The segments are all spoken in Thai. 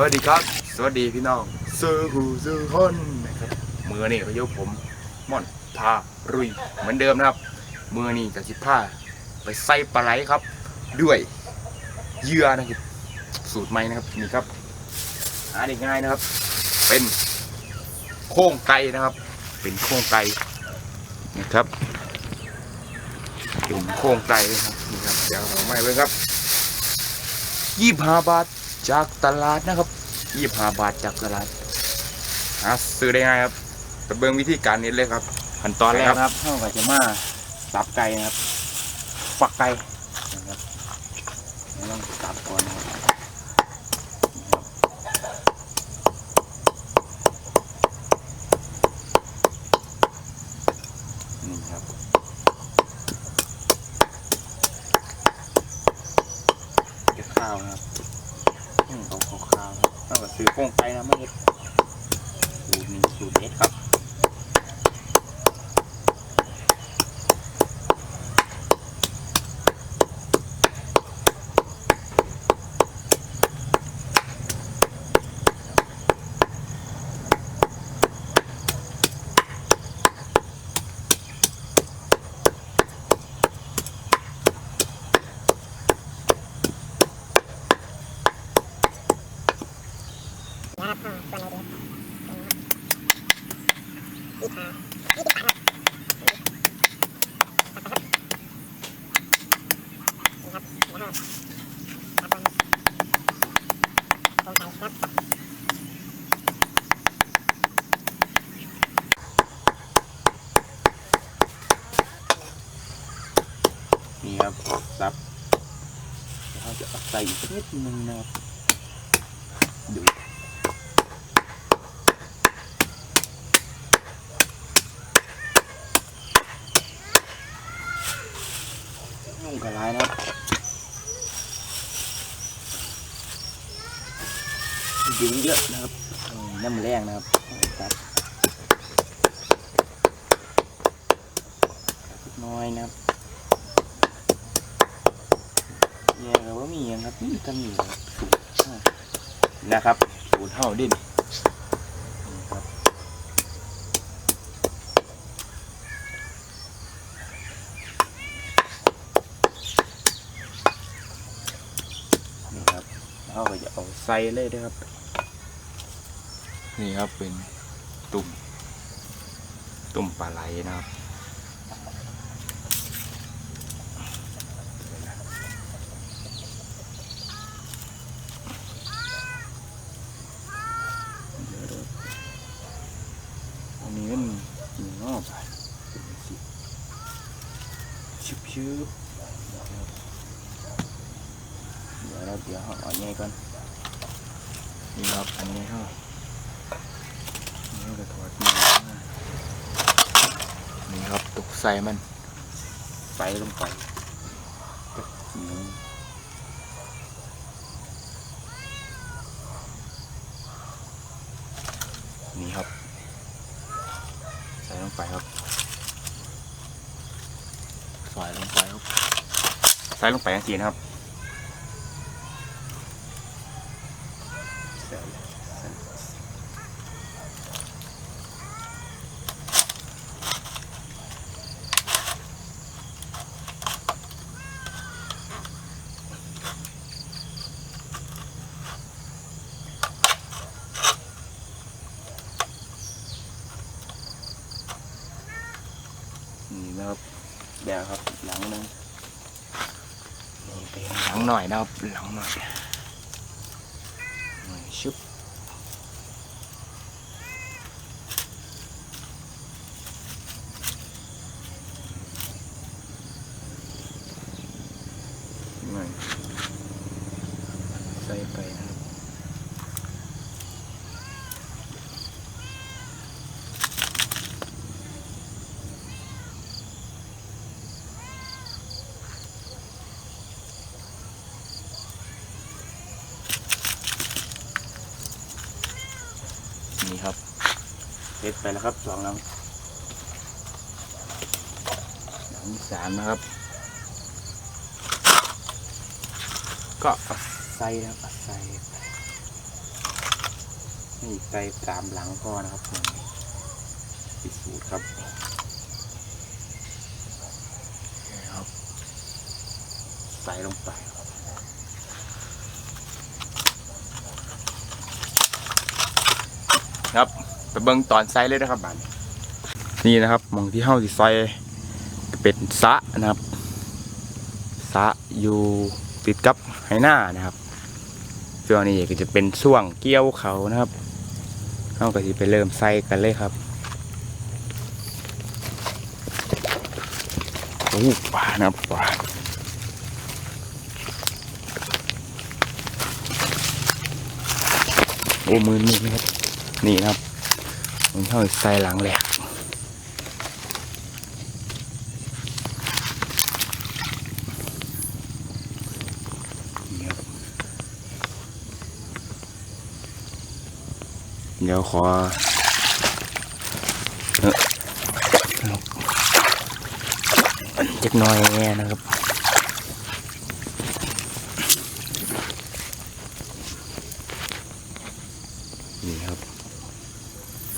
วัสดีครับ สวัสดีพี่น้องซื้อหูซื้อคนนะครับมือนี่ก็อยกผมม่อนพารุยเหมือนเดิมนะครับมือนี่กับสิผ้าไปใส่ปลาไหลครับ ด้วยเหยื่อนะครับสูตรใหม่นะครับนี่ครับหาได้ง่ายนะครับ เป็นโค้งไก่นะครับ เป็นโค้งไก่นะครับเป็นโค้งไก่นะครับนี่ครับเดี๋ยวเอาไม่เลยครับยี่ห้าบาท จากตลาดนะครับยี่ห้าบาทจากตลาดหาซื้อได้ง่ายครับไปเบิ่งวิธีการนี้เลยครับขั้นตอนแรกนะครับเท่ากับจะมาสับไก่นะครับ ฝักไก่นะครับเราต้องสับก่อนนะครับนี่ครับเก็บข้าวนะครับอืมเอาข้าวๆครับแล้วก็ซื้อโครงไก่นะไม่เห็ดสูตรนี้สูตรเด็ดครับ นะครับอ่าส่วนไหนดีครับยี่สิบห้ายี่สิบสามครับนะครับแล้วก็ครับผมโครงไก่ครับ นี่ครับซับเราจะ เอาใส่อีกนิดนึงนะครับดู อย่างครับนี่กันอยู่นะครับสูตรเท่าดินนี่ครับนี่ครับเราก็จะเอาใส่เลยนะครับ นี่ครับเป็นตุ่มตุ่มปลาไหลนะครับ อันนี้มันอยู่นอก ชิบชิบเดี๋ยวเราเดี๋ยวเอาอันนี้ก่อนนี่ครับอันนี้ครับนี่ก็ถอดมานี่ครับตกใส่มันใส่ลงไปนี่ครับ ใส่ลงไปครับ ใส่ลงไปครับ ใส่ลงไปอย่างทีนะครับใส่ใส่นี่นะครับเดี๋ยวครับหลังหนึงนี่เป็น หลังหน่อยนะครับหลังหน่อยหน่อยชุบหน่อยใส่ไปนะครับ นี่ครับเสร็จไป แล้วครับสองหลังหลังที่สามนะครับ ก็เอาใส่นะครับเอาใส่ไปนี่ใส่สามหลังพ่อนะครับพิสูจน์ครับนี่ครับใส่ลงไปครับ ไปเบิ่งตอนไซเลยนะครับบานนี่นะครับมองที่เฮาสิซเป็นสะนะครับสะอยู่ติดกับไหหน้านะครับช่วงนี้ก็จะเป็นช่วงเกี่ยวเขานะครับเฮาก็สิไปเริ่มใส่กันเลยครับโอ้ปลานะปลาโอ้มือนี่นะครับนี่นะครับ ผมเข้าใส่หลังแหลกเดี๋ยวขอเจ็กน้อยนะครับ นี่ครับ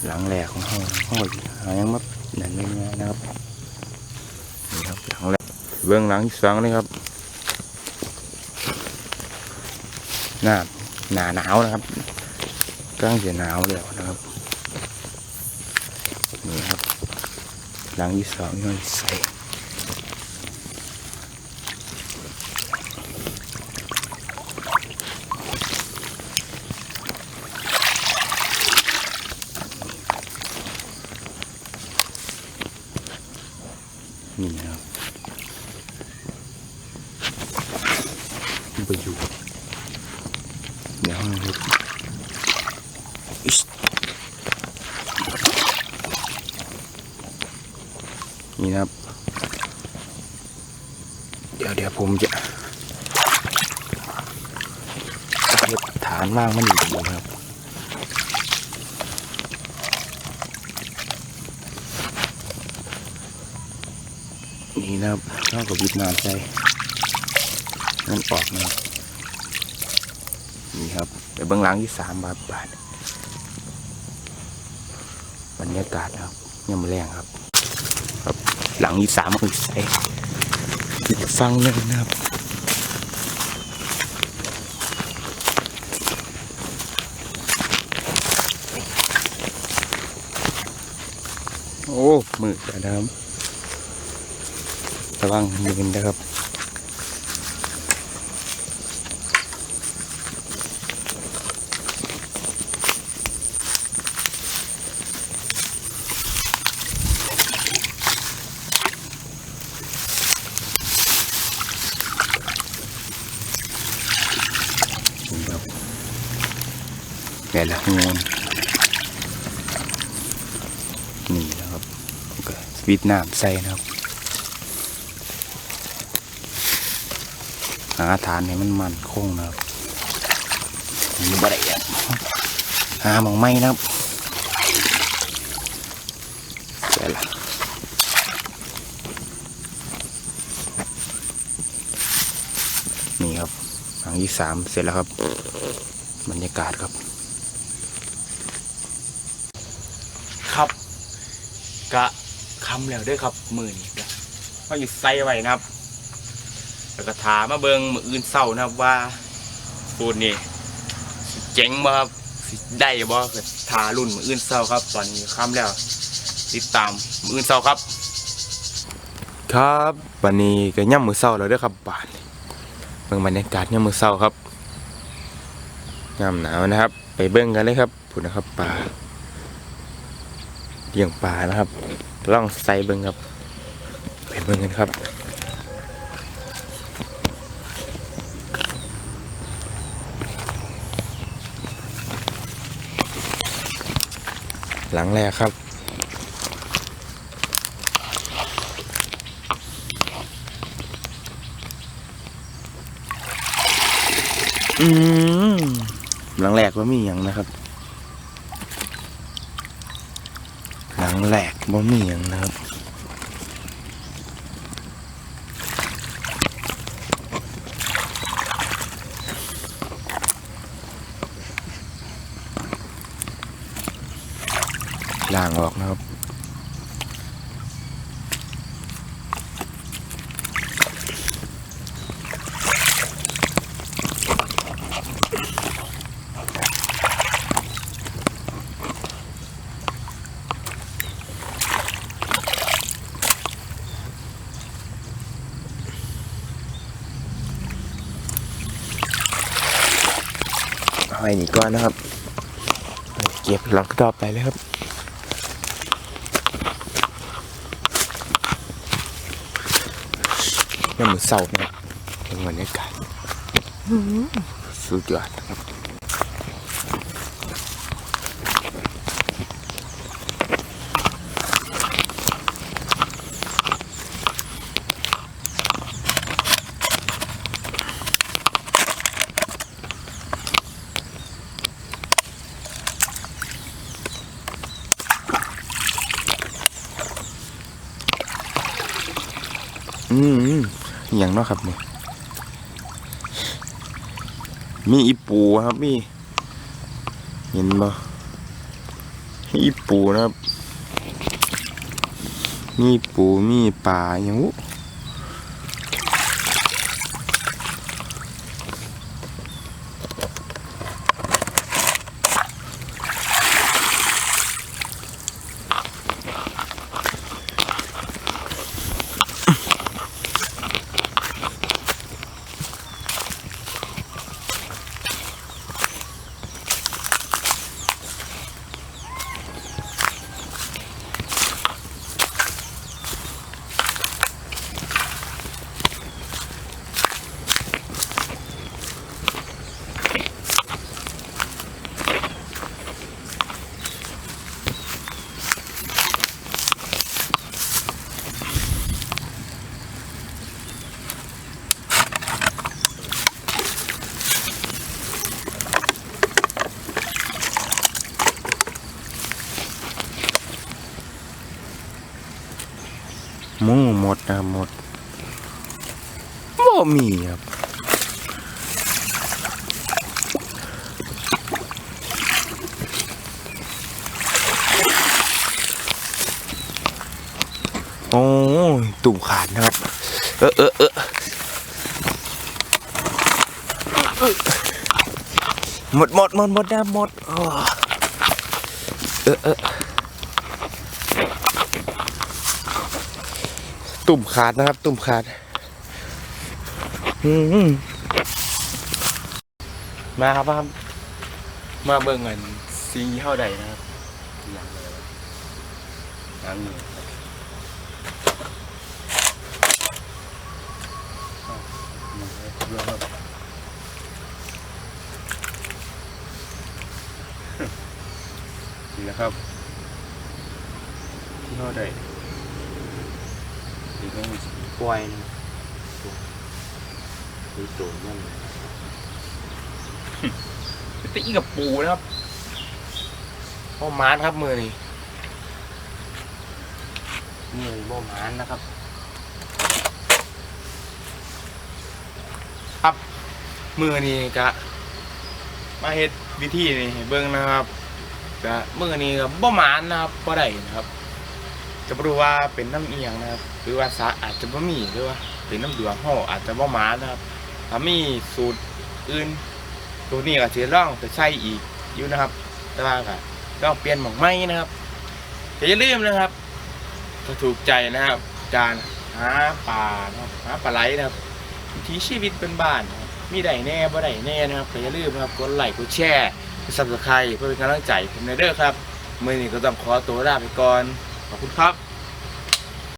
หลังแหลกของห้องห้องหายังมัดนั่นไม่ง่ายนะครับนี่ครับหลังแหลกเบื้องหลังที่สองนี่ครับหน้าหนาหนาวนะครับกลางเสียหนาวแล้วนะครับนี่ครับหลังที่สองนี่ใส่นี่นะครับไปอยู่เดี๋ยวนะครับอิ๊ช นี่นะครับ เดี๋ยวเดี๋ยวผมจะเก็บฐานว่างมันอยู่ตรงนะครับนี่นะครับเท่ากับวิดน้ำใจนั่นออกนะครับนี่ครับไปเบื้องหลังที่สามบาทบาทบรรยากาศนะครับยังไม่แรงครับ หลังอีสามคือใส่อีกฟังหนึงนะครับโอ้มืดแล้วนะครับระวังมือนะครับ แก่ละงนนี่นะครับก็วิตน้ำใส่นะครับ หาฐานให้มันมันคงนะครับมีบะไรอะหาหมองไม้นะครับเสร็จละนี่ครับหลังที่สามเสร็จแล้วครับ บรรยากาศครับกะ คำแล้วเด้วยครับมือนี่ก็อยู่ใส่ไว้นะครับ แล้วก็ถามมาเบิงมืออื่นเศร้านะครับว่าสูตรนี่สิเจ๋งบ่ครับสิได้บ่ก็ทารุ่นมืออื่นเศร้าครับ ตอนนี้ค่ำแล้ว ติดตามมืออื่นเศร้าครับ ครับวันนี้ก็ย่ำมือเศร้าแล้วเด้อครับบาทเบิ่งบรรยากาศย่ำมือเศร้าครับย่ำหนาวนะครับ ไปเบิ่งกันเลยครับพูดนะครับป่าเลี้ยงป่านะครับ ลองใส่เบิ่งครับไปเบิ่งกันครับหลังแรกครับ อืมหลังแรกว่ามีอย่างนะครับ องแหลกบ่มีอย่างนะครับล่างออกนะครับ อาไอ้นี่ก่อนนะครับ เก็บหลังต่อไปเลยครับนี่มือเศร้านะครับเป็นบรรยากาศสุดยอดนะครับ อืมอ หย่างเนาะครับนี่มีอีปูครับมีเห็นบ่มีอีปูนะครับ มีปูมีปลาอย่างวุ หมูหมดนะหมดบ่มีครับโอ้ยตุ่มขาดนะครับ เออเออเออหมดหมดหมดหมดนะหมดเออเออ ตุ่มขาดนะครับ ตุ่มขาดมาครับมามาเบิ่งเงินซีเท่าใดนะครับอย่างเลยอย่างนี้นี่นะครับที่เขาได้ ที่ต้องมีสปล่อยนะมีตัวนั่นตีกับปูนะครับพ่อมานครับมือนี่นี่บ่หมานนะครับมือนี่กะมาเฮ็ดวิธีนี่ให้เบิ่งนะครับกะมือนี่กับบ่หมานนะครับบ่ได้นะครับ จะบ่รู้ว่าเป็นน้ำเอียงนะครับ หรือว่าสาอาจจะบ่มีหรือว่าเป็นน้ำดวงห่ออาจจะบ่หมานนะครับถ้ามีสูตรอื่นตัวนี้ก็สิลองไปใส่อีกอยู่นะครับ แต่ว่าก็ลองเปลี่ยนหม่องใหม่นะครับแต่อย่าลืมนะครับถ้าถูกใจนะครับการหาปลานะครับหาปลาไหลนะครับวิถีชีวิตเป็นบ้านมีได้แน่บ่ได้แน่นะครับแต่อย่าลืมนะครับกดไลค์กดแชร์กดซับสไครต์เพื่อเป็นกำลังใจผมในเด้อครับมื่อนี้ก็ต้องขอตัวลาไปก่อน ขอบคุณครับ